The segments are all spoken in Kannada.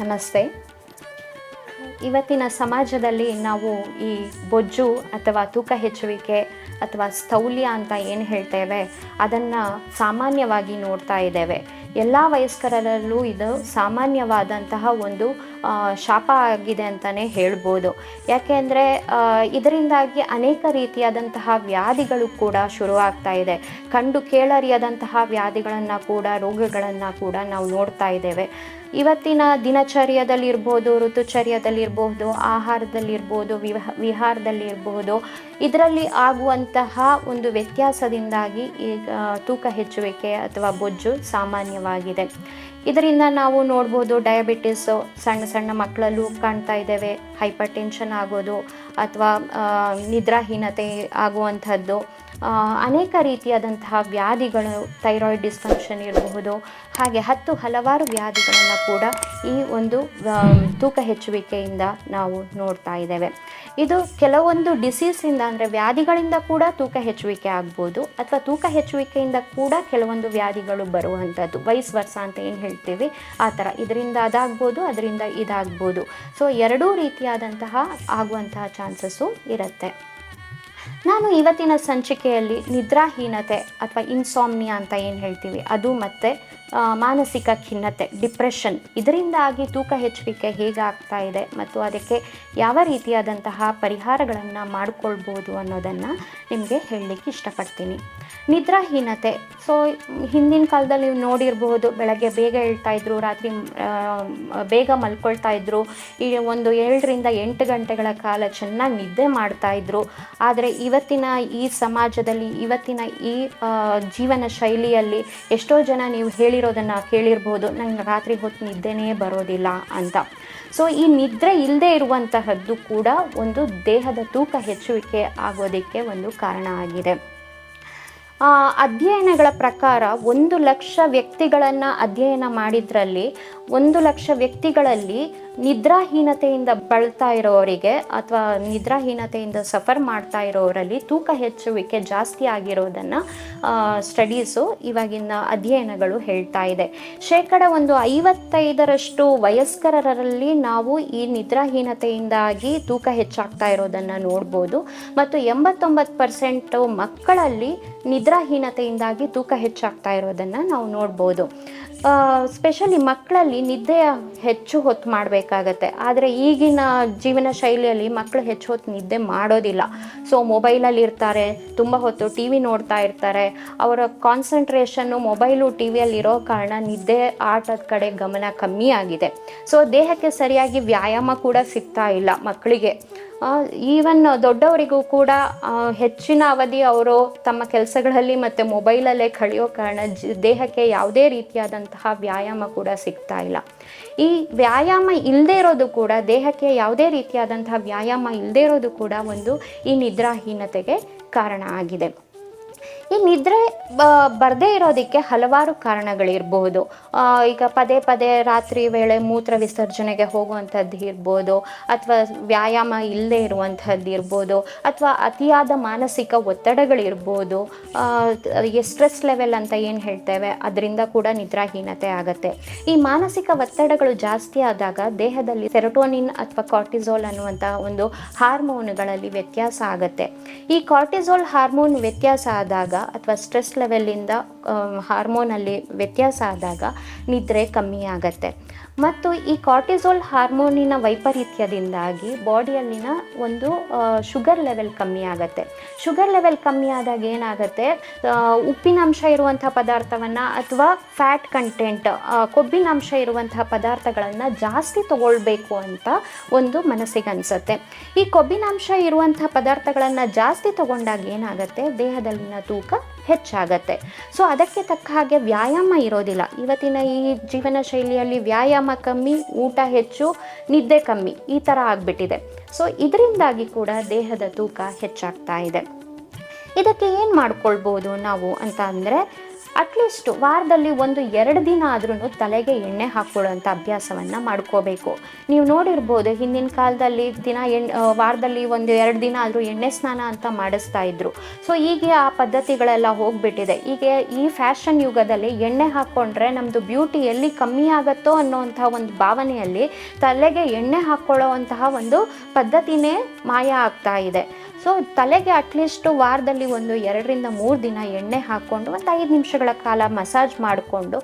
ನಮಸ್ತೆ. ಇವತ್ತಿನ ಸಮಾಜದಲ್ಲಿ ನಾವು ಈ ಬೊಜ್ಜು ಅಥವಾ ತೂಕ ಹೆಚ್ಚುವಿಕೆ ಅಥವಾ ಸ್ಥೌಲ್ಯ ಅಂತ ಏನು ಹೇಳ್ತೇವೆ, ಅದನ್ನು ಸಾಮಾನ್ಯವಾಗಿ ನೋಡ್ತಾ ಇದ್ದೇವೆ. ಎಲ್ಲ ವಯಸ್ಕರಲ್ಲೂ ಇದು ಸಾಮಾನ್ಯವಾದಂತಹ ಒಂದು ಶಾಪ ಆಗಿದೆ ಅಂತಲೇ ಹೇಳ್ಬೋದು. ಯಾಕೆಂದರೆ ಇದರಿಂದಾಗಿ ಅನೇಕ ರೀತಿಯಾದಂತಹ ವ್ಯಾಧಿಗಳು ಕೂಡ ಶುರುವಾಗ್ತಾ ಇದೆ. ಕಂಡು ಕೇಳರಿಯಾದಂತಹ ವ್ಯಾಧಿಗಳನ್ನು ಕೂಡ, ರೋಗಗಳನ್ನು ಕೂಡ ನಾವು ನೋಡ್ತಾ ಇದ್ದೇವೆ. ಇವತ್ತಿನ ದಿನಚರ್ಯದಲ್ಲಿರ್ಬೋದು, ಋತುಚರ್ಯದಲ್ಲಿರ್ಬೋದು, ಆಹಾರದಲ್ಲಿರ್ಬೋದು ವಿಹ ವಿಹಾರದಲ್ಲಿರ್ಬೋದು, ಇದರಲ್ಲಿ ಆಗುವಂತಹ ಒಂದು ವ್ಯತ್ಯಾಸದಿಂದಾಗಿ ಈ ತೂಕ ಹೆಚ್ಚುವಿಕೆ ಅಥವಾ ಬೊಜ್ಜು ಸಾಮಾನ್ಯವಾಗಿದೆ. ಇದರಿಂದ ನಾವು ನೋಡ್ಬೋದು ಡಯಾಬಿಟಿಸ್ ಸಣ್ಣ ಸಣ್ಣ ಮಕ್ಕಳಲ್ಲೂ ಕಾಣ್ತಾ ಇದ್ದೇವೆ. ಹೈಪರ್ ಟೆನ್ಷನ್ ಆಗೋದು ಅಥವಾ ನಿದ್ರಾಹೀನತೆ ಆಗುವಂಥದ್ದು. ಅನೇಕ ರೀತಿಯಾದಂತಹ ವ್ಯಾಧಿಗಳು ಥೈರಾಯ್ಡ್ ಡಿಸ್ಫಂಕ್ಷನ್ ಇರಬಹುದು. ಹಾಗೆ ಹತ್ತು ಹಲವಾರು ವ್ಯಾಧಿಗಳನ್ನು ಕೂಡ ಈ ಒಂದು ತೂಕ ಹೆಚ್ಚುವಿಕೆಯಿಂದ ನಾವು ನೋಡ್ತಾ ಇದ್ದೇವೆ. ಇದು ಕೆಲವೊಂದು ಡಿಸೀಸಿಂದ ಅಂದರೆ ವ್ಯಾಧಿಗಳಿಂದ ಕೂಡ ತೂಕ ಹೆಚ್ಚುವಿಕೆ ಆಗ್ಬೋದು ಅಥವಾ ತೂಕ ಹೆಚ್ಚುವಿಕೆಯಿಂದ ಕೂಡ ಕೆಲವೊಂದು ವ್ಯಾಧಿಗಳು ಬರುವಂಥದ್ದು. ವಯಸ್ ವರ್ಷ ಅಂತ ಏನು ಹೇಳ್ತೀವಿ? ಆ ಥರ. ಇದರಿಂದ ಅದಾಗ್ಬೋದು, ಅದರಿಂದ ಇದಾಗ್ಬೋದು. ಸೊ ಎರಡೂ ರೀತಿಯಾದಂತಹ ಆಗುವಂತಹ ಚಾನ್ಸಸ್ಸು ಇರುತ್ತೆ. ನಾನು ಇವತ್ತಿನ ಸಂಚಿಕೆಯಲ್ಲಿ ನಿದ್ರಾಹೀನತೆ ಅಥವಾ ಇನ್ಸಾಮ್ನಿಯಾ ಅಂತ ಏನು ಹೇಳ್ತೀವಿ? ಅದು ಮತ್ತು ಮಾನಸಿಕ ಖಿನ್ನತೆ ಡಿಪ್ರೆಷನ್ ಇದರಿಂದಾಗಿ ತೂಕ ಹೆಚ್ಚುವಿಕೆ ಹೇಗಾಗ್ತಾ ಇದೆ ಮತ್ತು ಅದಕ್ಕೆ ಯಾವ ರೀತಿಯಾದಂತಹ ಪರಿಹಾರಗಳನ್ನು ಮಾಡಿಕೊಳ್ಬೋದು ಅನ್ನೋದನ್ನು ನಿಮಗೆ ಹೇಳಲಿಕ್ಕೆ ಇಷ್ಟಪಡ್ತೀನಿ. ನಿದ್ರಾಹೀನತೆ. ಸೊ ಹಿಂದಿನ ಕಾಲದಲ್ಲಿ ನೀವು ನೋಡಿರಬಹುದು, ಬೆಳಗ್ಗೆ ಬೇಗ ಹೇಳ್ತಾ ಇದ್ರು, ರಾತ್ರಿ ಬೇಗ ಮಲ್ಕೊಳ್ತಾ ಇದ್ರು, ಈ ಒಂದು ಏಳರಿಂದ ಎಂಟು ಗಂಟೆಗಳ ಕಾಲ ಚೆನ್ನಾಗಿ ನಿದ್ದೆ ಮಾಡ್ತಾ ಇದ್ರು. ಆದರೆ ಇವತ್ತಿನ ಈ ಸಮಾಜದಲ್ಲಿ, ಇವತ್ತಿನ ಈ ಜೀವನ ಶೈಲಿಯಲ್ಲಿ ಎಷ್ಟೋ ಜನ ನೀವು ಹೇಳಿರೋದನ್ನು ಕೇಳಿರ್ಬೋದು. ನಂಗೆ ರಾತ್ರಿ ಹೊತ್ತು ನಿದ್ದೆನೇ ಬರೋದಿಲ್ಲ ಅಂತ. ಸೊ ಈ ನಿದ್ರೆ ಇಲ್ಲದೆ ಇರುವಂತಹದ್ದು ಕೂಡ ಒಂದು ದೇಹದ ತೂಕ ಹೆಚ್ಚುವಿಕೆ ಆಗೋದಕ್ಕೆ ಒಂದು ಕಾರಣ ಆಗಿದೆ. ಅಧ್ಯಯನಗಳ ಪ್ರಕಾರ ಒಂದು ಲಕ್ಷ ವ್ಯಕ್ತಿಗಳನ್ನು ಅಧ್ಯಯನ ಮಾಡಿದ್ರಲ್ಲಿ ಒಂದು ಲಕ್ಷ ವ್ಯಕ್ತಿಗಳಲ್ಲಿ ನಿದ್ರಾಹೀನತೆಯಿಂದ ಬಳಲ್ತಾ ಇರೋವರಿಗೆ ಅಥವಾ ನಿದ್ರಾಹೀನತೆಯಿಂದ ಸಫರ್ ಮಾಡ್ತಾ ಇರೋರಲ್ಲಿ ತೂಕ ಹೆಚ್ಚುವಿಕೆ ಜಾಸ್ತಿ ಆಗಿರೋದನ್ನು ಸ್ಟಡೀಸು ಇವಾಗಿನ ಅಧ್ಯಯನಗಳು ಹೇಳ್ತಾ ಇದೆ. ಶೇಕಡ ಒಂದು ಐವತ್ತೈದರಷ್ಟು ವಯಸ್ಕರರಲ್ಲಿ ನಾವು ಈ ನಿದ್ರಾಹೀನತೆಯಿಂದಾಗಿ ತೂಕ ಹೆಚ್ಚಾಗ್ತಾ ಇರೋದನ್ನು ನೋಡ್ಬೋದು. ಮತ್ತು ಎಂಬತ್ತೊಂಬತ್ತು ಪರ್ಸೆಂಟು ಮಕ್ಕಳಲ್ಲಿ ನಿದ್ರಾಹೀನತೆಯಿಂದಾಗಿ ತೂಕ ಹೆಚ್ಚಾಗ್ತಾ ಇರೋದನ್ನು ನಾವು ನೋಡ್ಬೋದು. ಸ್ಪೆಷಲಿ ಮಕ್ಕಳಲ್ಲಿ ನಿದ್ದೆಯ ಹೆಚ್ಚು ಹೊತ್ತು ಮಾಡಬೇಕಾಗತ್ತೆ. ಆದರೆ ಈಗಿನ ಜೀವನ ಶೈಲಿಯಲ್ಲಿ ಮಕ್ಕಳು ಹೆಚ್ಚು ಹೊತ್ತು ನಿದ್ದೆ ಮಾಡೋದಿಲ್ಲ. ಸೊ ಮೊಬೈಲಲ್ಲಿ ಇರ್ತಾರೆ, ತುಂಬ ಹೊತ್ತು ಟಿ ವಿ ನೋಡ್ತಾ ಇರ್ತಾರೆ. ಅವರ ಕಾನ್ಸಂಟ್ರೇಷನ್ನು ಮೊಬೈಲು ಟಿ ವಿಯಲ್ಲಿ ಇರೋ ಕಾರಣ ನಿದ್ದೆ ಆಟದ ಕಡೆ ಗಮನ ಕಮ್ಮಿ ಆಗಿದೆ. ಸೊ ದೇಹಕ್ಕೆ ಸರಿಯಾಗಿ ವ್ಯಾಯಾಮ ಕೂಡ ಸಿಗ್ತಾ ಇಲ್ಲ ಮಕ್ಕಳಿಗೆ. ಈವನ್ ದೊಡ್ಡವರಿಗೂ ಕೂಡ ಹೆಚ್ಚಿನ ಅವಧಿ ಅವರು ತಮ್ಮ ಕೆಲಸಗಳಲ್ಲಿ ಮತ್ತು ಮೊಬೈಲಲ್ಲೇ ಕಳೆಯೋ ಕಾರಣ ದೇಹಕ್ಕೆ ಯಾವುದೇ ರೀತಿಯಾದಂತಹ ವ್ಯಾಯಾಮ ಕೂಡ ಸಿಗ್ತಾ ಇಲ್ಲ. ಈ ವ್ಯಾಯಾಮ ಇಲ್ಲದೇ ಇರೋದು ಕೂಡ, ದೇಹಕ್ಕೆ ಯಾವುದೇ ರೀತಿಯಾದಂತಹ ವ್ಯಾಯಾಮ ಇಲ್ಲದೇ ಇರೋದು ಕೂಡ ಒಂದು ಈ ನಿದ್ರಾಹೀನತೆಗೆ ಕಾರಣ ಆಗಿದೆ. ಈ ನಿದ್ರೆ ಬರದೇ ಇರೋದಕ್ಕೆ ಹಲವಾರು ಕಾರಣಗಳಿರಬಹುದು. ಈಗ ಪದೇ ಪದೇ ರಾತ್ರಿ ವೇಳೆ ಮೂತ್ರ ವಿಸರ್ಜನೆಗೆ ಹೋಗುವಂಥದ್ದು ಇರ್ಬೋದು, ಅಥವಾ ವ್ಯಾಯಾಮ ಇಲ್ಲದೆ ಇರುವಂಥದ್ದು ಇರ್ಬೋದು, ಅಥವಾ ಅತಿಯಾದ ಮಾನಸಿಕ ಒತ್ತಡಗಳಿರ್ಬೋದು ಸ್ಟ್ರೆಸ್ ಲೆವೆಲ್ ಅಂತ ಏನು ಹೇಳ್ತೇವೆ, ಅದರಿಂದ ಕೂಡ ನಿದ್ರಾಹೀನತೆ ಆಗುತ್ತೆ. ಈ ಮಾನಸಿಕ ಒತ್ತಡಗಳು ಜಾಸ್ತಿ ಆದಾಗ ದೇಹದಲ್ಲಿ ಸೆರೋಟೋನಿನ್ ಅಥವಾ ಕಾರ್ಟಿಸೋಲ್ ಅನ್ನುವಂಥ ಒಂದು ಹಾರ್ಮೋನ್ಗಳಲ್ಲಿ ವ್ಯತ್ಯಾಸ ಆಗುತ್ತೆ. ಈ ಕಾರ್ಟಿಸೋಲ್ ಹಾರ್ಮೋನ್ ವ್ಯತ್ಯಾಸ ಆದಾಗ ಅಥವಾ ಸ್ಟ್ರೆಸ್ ಲೆವೆಲಿಂದ ಹಾರ್ಮೋನಲ್ಲಿ ವ್ಯತ್ಯಾಸ ಆದಾಗ ನಿದ್ರೆ ಕಮ್ಮಿ ಆಗತ್ತೆ. ಮತ್ತು ಈ ಕಾರ್ಟಿಸೋಲ್ ಹಾರ್ಮೋನಿನ ವೈಪರೀತ್ಯದಿಂದಾಗಿ ಬಾಡಿಯಲ್ಲಿನ ಒಂದು ಶುಗರ್ ಲೆವೆಲ್ ಕಮ್ಮಿ ಆಗುತ್ತೆ. ಶುಗರ್ ಲೆವೆಲ್ ಕಮ್ಮಿ ಆದಾಗ ಏನಾಗುತ್ತೆ? ಉಪ್ಪಿನಂಶ ಇರುವಂಥ ಪದಾರ್ಥವನ್ನು ಅಥವಾ ಫ್ಯಾಟ್ ಕಂಟೆಂಟ್ ಕೊಬ್ಬಿನಂಶ ಇರುವಂತಹ ಪದಾರ್ಥಗಳನ್ನು ಜಾಸ್ತಿ ತಗೊಳ್ಬೇಕು ಅಂತ ಒಂದು ಮನಸ್ಸಿಗೆ ಅನಿಸುತ್ತೆ. ಈ ಕೊಬ್ಬಿನಾಂಶ ಇರುವಂಥ ಪದಾರ್ಥಗಳನ್ನು ಜಾಸ್ತಿ ತಗೊಂಡಾಗ ಏನಾಗುತ್ತೆ? ದೇಹದಲ್ಲಿನ ತೂಕ ಹೆಚ್ಚಾಗತ್ತೆ. ಸೊ ಅದಕ್ಕೆ ತಕ್ಕ ಹಾಗೆ ವ್ಯಾಯಾಮ ಇರೋದಿಲ್ಲ. ಇವತ್ತಿನ ಈ ಜೀವನ ಶೈಲಿಯಲ್ಲಿ ವ್ಯಾಯಾಮ ಕಮ್ಮಿ, ಊಟ ಹೆಚ್ಚು, ನಿದ್ದೆ ಕಮ್ಮಿ ಈ ಥರ ಆಗಿಬಿಟ್ಟಿದೆ. ಸೊ ಇದರಿಂದಾಗಿ ಕೂಡ ದೇಹದ ತೂಕ ಹೆಚ್ಚಾಗ್ತಾ ಇದೆ. ಇದಕ್ಕೆ ಏನು ಮಾಡ್ಕೊಳ್ಬೋದು ನಾವು ಅಂತ ಅಂದರೆ ಅಟ್ಲೀಸ್ಟ್ ವಾರದಲ್ಲಿ ಒಂದು ಎರಡು ದಿನ ಆದ್ರೂ ತಲೆಗೆ ಎಣ್ಣೆ ಹಾಕ್ಕೊಳ್ಳೋಂಥ ಅಭ್ಯಾಸವನ್ನು ಮಾಡ್ಕೋಬೇಕು. ನೀವು ನೋಡಿರ್ಬೋದು ಹಿಂದಿನ ಕಾಲದಲ್ಲಿ ದಿನ ಎಣ್ ವಾರದಲ್ಲಿ ಒಂದು ಎರಡು ದಿನ ಆದರೂ ಎಣ್ಣೆ ಸ್ನಾನ ಅಂತ ಮಾಡಿಸ್ತಾ ಇದ್ರು. ಸೊ ಈಗ ಆ ಪದ್ಧತಿಗಳೆಲ್ಲ ಹೋಗ್ಬಿಟ್ಟಿದೆ. ಈಗ ಈ ಫ್ಯಾಷನ್ ಯುಗದಲ್ಲಿ ಎಣ್ಣೆ ಹಾಕ್ಕೊಂಡ್ರೆ ನಮ್ಮದು ಬ್ಯೂಟಿ ಎಲ್ಲಿ ಕಮ್ಮಿ ಆಗುತ್ತೋ ಅನ್ನೋವಂಥ ಒಂದು ಭಾವನೆಯಲ್ಲಿ ತಲೆಗೆ ಎಣ್ಣೆ ಹಾಕ್ಕೊಳ್ಳೋವಂತಹ ಒಂದು ಪದ್ಧತಿನೇ ಮಾಯ ಆಗ್ತಾ ಇದೆ. ಸೊ ತಲೆಗೆ ಅಟ್ಲೀಸ್ಟ್ ವಾರದಲ್ಲಿ ಒಂದು ಎರಡರಿಂದ ಮೂರು ದಿನ ಎಣ್ಣೆ ಹಾಕ್ಕೊಂಡು ಒಂದು ಐದು ನಿಮಿಷಗಳ ಕಾಲ ಮಸಾಜ್ ಮಾಡಿಕೊಂಡು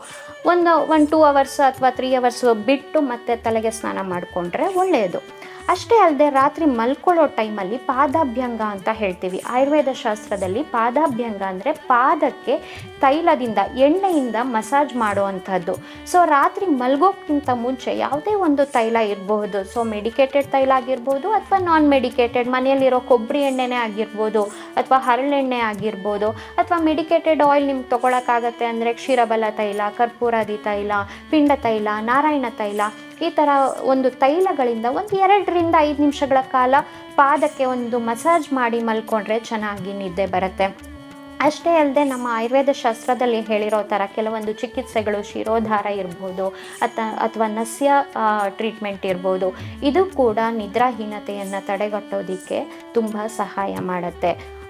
ಒಂದು ಒನ್ ಟೂ ಅವರ್ಸ್ ಅಥವಾ ತ್ರೀ ಅವರ್ಸ್ ಬಿಟ್ಟು ಮತ್ತೆ ತಲೆಗೆ ಸ್ನಾನ ಮಾಡಿಕೊಂಡ್ರೆ ಒಳ್ಳೆಯದು. ಅಷ್ಟೇ ಅಲ್ಲದೆ ರಾತ್ರಿ ಮಲ್ಕೊಳ್ಳೋ ಟೈಮಲ್ಲಿ ಪಾದಾಭ್ಯಂಗ ಅಂತ ಹೇಳ್ತೀವಿ. ಆಯುರ್ವೇದ ಶಾಸ್ತ್ರದಲ್ಲಿ ಪಾದಾಭ್ಯಂಗ ಅಂದರೆ ಪಾದಕ್ಕೆ ತೈಲದಿಂದ ಎಣ್ಣೆಯಿಂದ ಮಸಾಜ್ ಮಾಡುವಂಥದ್ದು. ಸೊ ರಾತ್ರಿ ಮಲ್ಗೋಕ್ಕಿಂತ ಮುಂಚೆ ಯಾವುದೇ ಒಂದು ತೈಲ ಇರಬಹುದು. ಸೊ ಮೆಡಿಕೇಟೆಡ್ ತೈಲ ಆಗಿರ್ಬೋದು ಅಥವಾ ನಾನ್ ಮೆಡಿಕೇಟೆಡ್ ಮನೆಯಲ್ಲಿರೋ ಕೊಬ್ಬರಿ ಎಣ್ಣೆನೇ ಆಗಿರ್ಬೋದು ಅಥವಾ ಹರಳೆಣ್ಣೆ ಆಗಿರ್ಬೋದು ಅಥವಾ ಮೆಡಿಕೇಟೆಡ್ ಆಯಿಲ್ ನಿಮ್ಗೆ ತೊಗೊಳಕ್ಕಾಗತ್ತೆ ಅಂದರೆ ಕ್ಷೀರಬಲ ತೈಲ, ಕರ್ಪೂರಾದಿ ತೈಲ, ಪಿಂಡ ತೈಲ, ನಾರಾಯಣ ತೈಲ ಈ ಥರ ಒಂದು ತೈಲಗಳಿಂದ ಒಂದು ಎರಡರಿಂದ ಐದು ನಿಮಿಷಗಳ ಕಾಲ ಪಾದಕ್ಕೆ ಒಂದು ಮಸಾಜ್ ಮಾಡಿ ಮಲ್ಕೊಂಡ್ರೆ ಚೆನ್ನಾಗಿ ನಿದ್ದೆ ಬರುತ್ತೆ. ಅಷ್ಟೇ ಅಲ್ಲದೆ ನಮ್ಮ ಆಯುರ್ವೇದ ಶಾಸ್ತ್ರದಲ್ಲಿ ಹೇಳಿರೋ ಥರ ಕೆಲವೊಂದು ಚಿಕಿತ್ಸೆಗಳು ಶಿರೋಧಾರ ಇರ್ಬೋದು ಅಥ ಅಥವಾ ನಸ್ಯ ಟ್ರೀಟ್ಮೆಂಟ್ ಇರ್ಬೋದು. ಇದು ಕೂಡ ನಿದ್ರಾಹೀನತೆಯನ್ನು ತಡೆಗಟ್ಟೋದಕ್ಕೆ ತುಂಬ ಸಹಾಯ ಮಾಡುತ್ತೆ.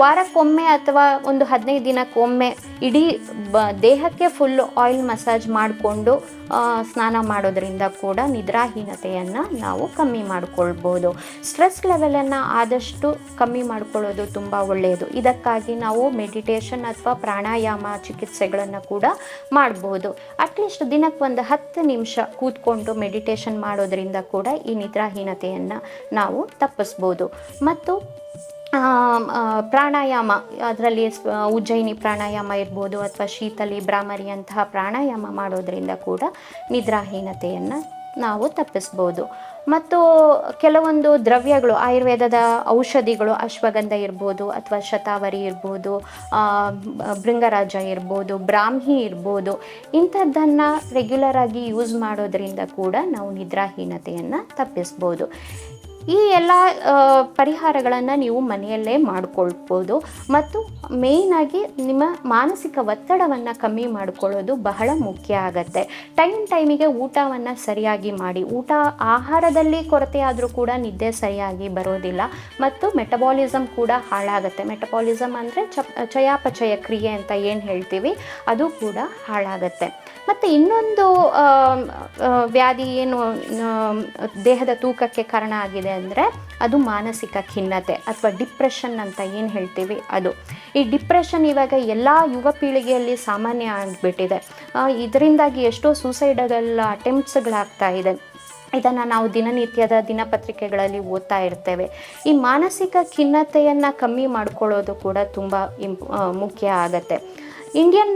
ವಾರಕ್ಕೊಮ್ಮೆ ಅಥವಾ ಒಂದು ಹದಿನೈದು ದಿನಕ್ಕೊಮ್ಮೆ ಇಡೀ ಬ, ದೇಹಕ್ಕೆ ಫುಲ್ ಆಯಿಲ್ ಮಸಾಜ್ ಮಾಡಿಕೊಂಡು ಸ್ನಾನ ಮಾಡೋದರಿಂದ ಕೂಡ ನಿದ್ರಾಹೀನತೆಯನ್ನು ನಾವು ಕಮ್ಮಿ ಮಾಡಿಕೊಳ್ಬೋದು. ಸ್ಟ್ರೆಸ್ ಲೆವೆಲನ್ನು ಆದಷ್ಟು ಕಮ್ಮಿ ಮಾಡಿಕೊಳ್ಳೋದು ತುಂಬ ಒಳ್ಳೆಯದು. ಇದಕ್ಕಾಗಿ ನಾವು ಮೆಡಿಟೇಷನ್ ಅಥವಾ ಪ್ರಾಣಾಯಾಮ ಚಿಕಿತ್ಸೆಗಳನ್ನು ಕೂಡ ಮಾಡ್ಬೋದು. ಅಟ್ಲೀಸ್ಟ್ ದಿನಕ್ಕೆ ಒಂದು ಹತ್ತು ನಿಮಿಷ ಕೂತ್ಕೊಂಡು ಮೆಡಿಟೇಷನ್ ಮಾಡೋದರಿಂದ ಕೂಡ ಈ ನಿದ್ರಾಹೀನತೆಯನ್ನು ನಾವು ತಪ್ಪಿಸ್ಬೋದು. ಮತ್ತು ಪ್ರಾಣಾಯಾಮ, ಅದರಲ್ಲಿ ಉಜ್ಜಯಿನಿ ಪ್ರಾಣಾಯಾಮ ಇರ್ಬೋದು ಅಥವಾ ಶೀತಲಿ ಭ್ರಾಮರಿ ಅಂತಹ ಪ್ರಾಣಾಯಾಮ ಮಾಡೋದರಿಂದ ಕೂಡ ನಿದ್ರಾಹೀನತೆಯನ್ನು ನಾವು ತಪ್ಪಿಸ್ಬೋದು. ಮತ್ತು ಕೆಲವೊಂದು ದ್ರವ್ಯಗಳು, ಆಯುರ್ವೇದದ ಔಷಧಿಗಳು, ಅಶ್ವಗಂಧ ಇರ್ಬೋದು ಅಥವಾ ಶತಾವರಿ ಇರ್ಬೋದು ಭೃಂಗರಾಜ ಇರ್ಬೋದು, ಬ್ರಾಹ್ಮಿ ಇರ್ಬೋದು, ಇಂಥದ್ದನ್ನು ರೆಗ್ಯುಲರ್ ಆಗಿ ಯೂಸ್ ಮಾಡೋದರಿಂದ ಕೂಡ ನಾವು ನಿದ್ರಾಹೀನತೆಯನ್ನು ತಪ್ಪಿಸ್ಬೋದು. ಈ ಎಲ್ಲ ಪರಿಹಾರಗಳನ್ನು ನೀವು ಮನೆಯಲ್ಲೇ ಮಾಡಿಕೊಳ್ಬೋದು. ಮತ್ತು ಮೇಯ್ನಾಗಿ ನಿಮ್ಮ ಮಾನಸಿಕ ಒತ್ತಡವನ್ನು ಕಮ್ಮಿ ಮಾಡಿಕೊಳ್ಳೋದು ಬಹಳ ಮುಖ್ಯ ಆಗತ್ತೆ. ಟೈಮ್ ಟೈಮಿಗೆ ಊಟವನ್ನು ಸರಿಯಾಗಿ ಮಾಡಿ. ಊಟ ಆಹಾರದಲ್ಲಿ ಕೊರತೆ ಆದರೂ ಕೂಡ ನಿದ್ದೆ ಸರಿಯಾಗಿ ಬರೋದಿಲ್ಲ. ಮತ್ತು ಮೆಟಬಾಲಿಸಮ್ ಕೂಡ ಹಾಳಾಗುತ್ತೆ. ಮೆಟಬಾಲಿಸಮ್ ಅಂದರೆ ಚಯಾಪಚಯ ಕ್ರಿಯೆ ಅಂತ ಏನು ಹೇಳ್ತೀವಿ? ಅದು ಕೂಡ ಹಾಳಾಗತ್ತೆ. ಮತ್ತು ಇನ್ನೊಂದು ವ್ಯಾಧಿ ಏನು ದೇಹದ ತೂಕಕ್ಕೆ ಕಾರಣ ಆಗಿದೆ ಅಂದರೆ ಅದು ಮಾನಸಿಕ ಖಿನ್ನತೆ ಅಥವಾ ಡಿಪ್ರೆಷನ್ ಅಂತ ಏನು ಹೇಳ್ತೀವಿ ಅದು. ಈ ಡಿಪ್ರೆಷನ್ ಇವಾಗ ಎಲ್ಲ ಯುವ ಪೀಳಿಗೆಯಲ್ಲಿ ಸಾಮಾನ್ಯ ಆಗಿಬಿಟ್ಟಿದೆ. ಇದರಿಂದಾಗಿ ಎಷ್ಟೋ ಸೂಸೈಡಲ್ ಅಟೆಂಪ್ಟ್ಸ್ಗಳಾಗ್ತಾ ಇದೆ. ಇದನ್ನು ನಾವು ದಿನನಿತ್ಯದ ದಿನಪತ್ರಿಕೆಗಳಲ್ಲಿ ಓದ್ತಾ ಇರ್ತೇವೆ. ಈ ಮಾನಸಿಕ ಖಿನ್ನತೆಯನ್ನು ಕಮ್ಮಿ ಮಾಡ್ಕೊಳ್ಳೋದು ಕೂಡ ತುಂಬ ಇಂಪ್ ಮುಖ್ಯ ಆಗತ್ತೆ. Indian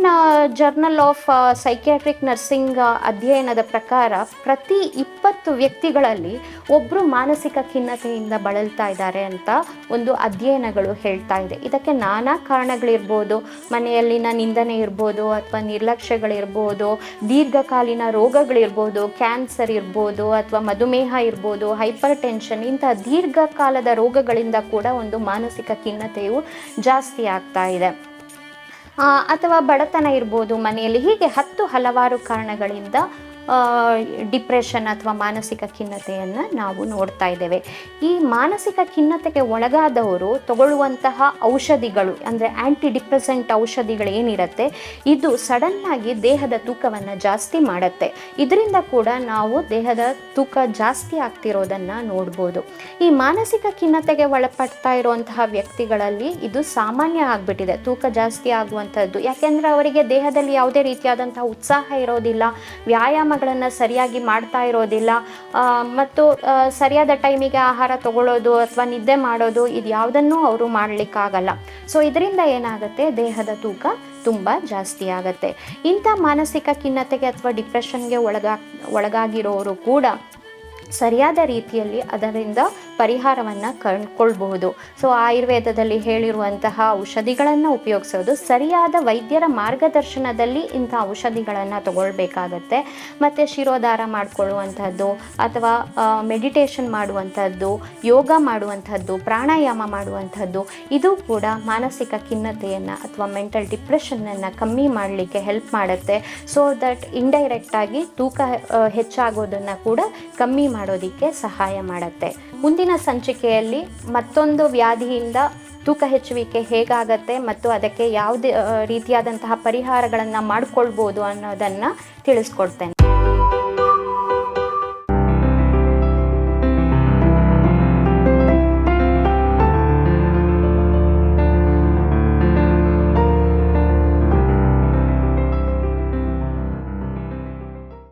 journal of psychiatric nursing ಅಧ್ಯಯನದ ಪ್ರಕಾರ ಪ್ರತಿ ಇಪ್ಪತ್ತು ವ್ಯಕ್ತಿಗಳಲ್ಲಿ ಒಬ್ಬರು ಮಾನಸಿಕ ಖಿನ್ನತೆಯಿಂದ ಬಳಲ್ತಾ ಇದ್ದಾರೆ ಅಂತ ಒಂದು ಅಧ್ಯಯನಗಳು ಹೇಳ್ತಾ ಇದೆ. ಇದಕ್ಕೆ ನಾನಾ ಕಾರಣಗಳಿರ್ಬೋದು. ಮನೆಯಲ್ಲಿನ ನಿಂದನೆ ಇರ್ಬೋದು ಅಥವಾ ನಿರ್ಲಕ್ಷ್ಯಗಳಿರ್ಬೋದು, ದೀರ್ಘಕಾಲೀನ ರೋಗಗಳಿರ್ಬೋದು, ಕ್ಯಾನ್ಸರ್ ಇರ್ಬೋದು ಅಥವಾ ಮಧುಮೇಹ ಇರ್ಬೋದು ಹೈಪರ್ ಟೆನ್ಷನ್ ಇಂತಹ ದೀರ್ಘಕಾಲದ ರೋಗಗಳಿಂದ ಕೂಡ ಒಂದು ಮಾನಸಿಕ ಖಿನ್ನತೆಯು ಜಾಸ್ತಿ ಆಗ್ತಾ ಇದೆ. ಅಥವಾ ಬಡತನ ಇರ್ಬೋದು ಮನೆಯಲ್ಲಿ ಹೀಗೆ ಹತ್ತು ಹಲವಾರು ಕಾರಣಗಳಿಂದ ಡಿಪ್ರೆಷನ್ ಅಥವಾ ಮಾನಸಿಕ ಖಿನ್ನತೆಯನ್ನು ನಾವು ನೋಡ್ತಾ ಇದ್ದೇವೆ. ಈ ಮಾನಸಿಕ ಖಿನ್ನತೆಗೆ ಒಳಗಾದವರು ತಗೊಳ್ಳುವಂತಹ ಔಷಧಿಗಳು, ಅಂದರೆ ಆ್ಯಂಟಿ ಡಿಪ್ರೆಸೆಂಟ್ ಔಷಧಿಗಳು ಏನಿರುತ್ತೆ, ಇದು ಸಡನ್ನಾಗಿ ದೇಹದ ತೂಕವನ್ನು ಜಾಸ್ತಿ ಮಾಡುತ್ತೆ. ಇದರಿಂದ ಕೂಡ ನಾವು ದೇಹದ ತೂಕ ಜಾಸ್ತಿ ಆಗ್ತಿರೋದನ್ನು ನೋಡ್ಬೋದು. ಈ ಮಾನಸಿಕ ಖಿನ್ನತೆಗೆ ಒಳಪಡ್ತಾ ಇರುವಂತಹ ವ್ಯಕ್ತಿಗಳಲ್ಲಿ ಇದು ಸಾಮಾನ್ಯ ಆಗಿಬಿಟ್ಟಿದೆ. ತೂಕ ಜಾಸ್ತಿ ಆಗುವಂಥದ್ದು ಯಾಕೆಂದರೆ ಅವರಿಗೆ ದೇಹದಲ್ಲಿ ಯಾವುದೇ ರೀತಿಯಾದಂತಹ ಉತ್ಸಾಹ ಇರೋದಿಲ್ಲ ವ್ಯಾಯಾಮಗಳನ್ನು ಸರಿಯಾಗಿ ಮಾಡ್ತಾ ಇರೋದಿಲ್ಲ. ಮತ್ತು ಸರಿಯಾದ ಟೈಮಿಗೆ ಆಹಾರ ತಗೊಳ್ಳೋದು ಅಥವಾ ನಿದ್ದೆ ಮಾಡೋದು ಇದು ಯಾವುದನ್ನೂ ಅವರು ಮಾಡಲಿಕ್ಕಾಗಲ್ಲ. ಸೊ, ಇದರಿಂದ ಏನಾಗುತ್ತೆ? ದೇಹದ ತೂಕ ತುಂಬ ಜಾಸ್ತಿ ಆಗುತ್ತೆ. ಇಂಥ ಮಾನಸಿಕ ಖಿನ್ನತೆಗೆ ಅಥವಾ ಡಿಪ್ರೆಷನ್ಗೆ ಒಳಗಾ, ಒಳಗಾಗಿರೋರು ಕೂಡ ಸರಿಯಾದ ರೀತಿಯಲ್ಲಿ ಅದರಿಂದ ಪರಿಹಾರವನ್ನು ಕಂಡುಕೊಳ್ಬಹುದು. ಸೊ ಆಯುರ್ವೇದದಲ್ಲಿ ಹೇಳಿರುವಂತಹ ಔಷಧಿಗಳನ್ನು ಉಪಯೋಗಿಸೋದು ಸರಿಯಾದ ವೈದ್ಯರ ಮಾರ್ಗದರ್ಶನದಲ್ಲಿ ಇಂಥ ಔಷಧಿಗಳನ್ನು ತಗೊಳ್ಬೇಕಾಗತ್ತೆ. ಮತ್ತು ಶಿರೋಧಾರ ಮಾಡಿಕೊಳ್ಳುವಂಥದ್ದು ಅಥವಾ ಮೆಡಿಟೇಷನ್ ಮಾಡುವಂಥದ್ದು ಯೋಗ ಮಾಡುವಂಥದ್ದು ಪ್ರಾಣಾಯಾಮ ಮಾಡುವಂಥದ್ದು ಇದು ಕೂಡ ಮಾನಸಿಕ ಖಿನ್ನತೆಯನ್ನು ಅಥವಾ ಮೆಂಟಲ್ ಡಿಪ್ರೆಷನ್ನನ್ನು ಕಮ್ಮಿ ಮಾಡಲಿಕ್ಕೆ ಹೆಲ್ಪ್ ಮಾಡುತ್ತೆ. ಸೊ ದಟ್ ಇಂಡೈರೆಕ್ಟಾಗಿ ತೂಕ ಹೆಚ್ಚಾಗೋದನ್ನು ಕೂಡ ಕಮ್ಮಿ ಮಾಡೋದಕ್ಕೆ ಸಹಾಯ ಮಾಡುತ್ತೆ. ಮುಂದಿನ ಸಂಚಿಕೆಯಲ್ಲಿ ಮತ್ತೊಂದು ವ್ಯಾಧಿಯಿಂದ ತೂಕ ಹೆಚ್ಚುವಿಕೆ ಹೇಗಾಗತ್ತೆ ಮತ್ತು ಅದಕ್ಕೆ ಯಾವುದೇ ರೀತಿಯಾದಂತಹ ಪರಿಹಾರಗಳನ್ನು ಮಾಡಿಕೊಳ್ಬೋದು ಅನ್ನೋದನ್ನು ತಿಳಿಸ್ಕೊಡ್ತೇನೆ.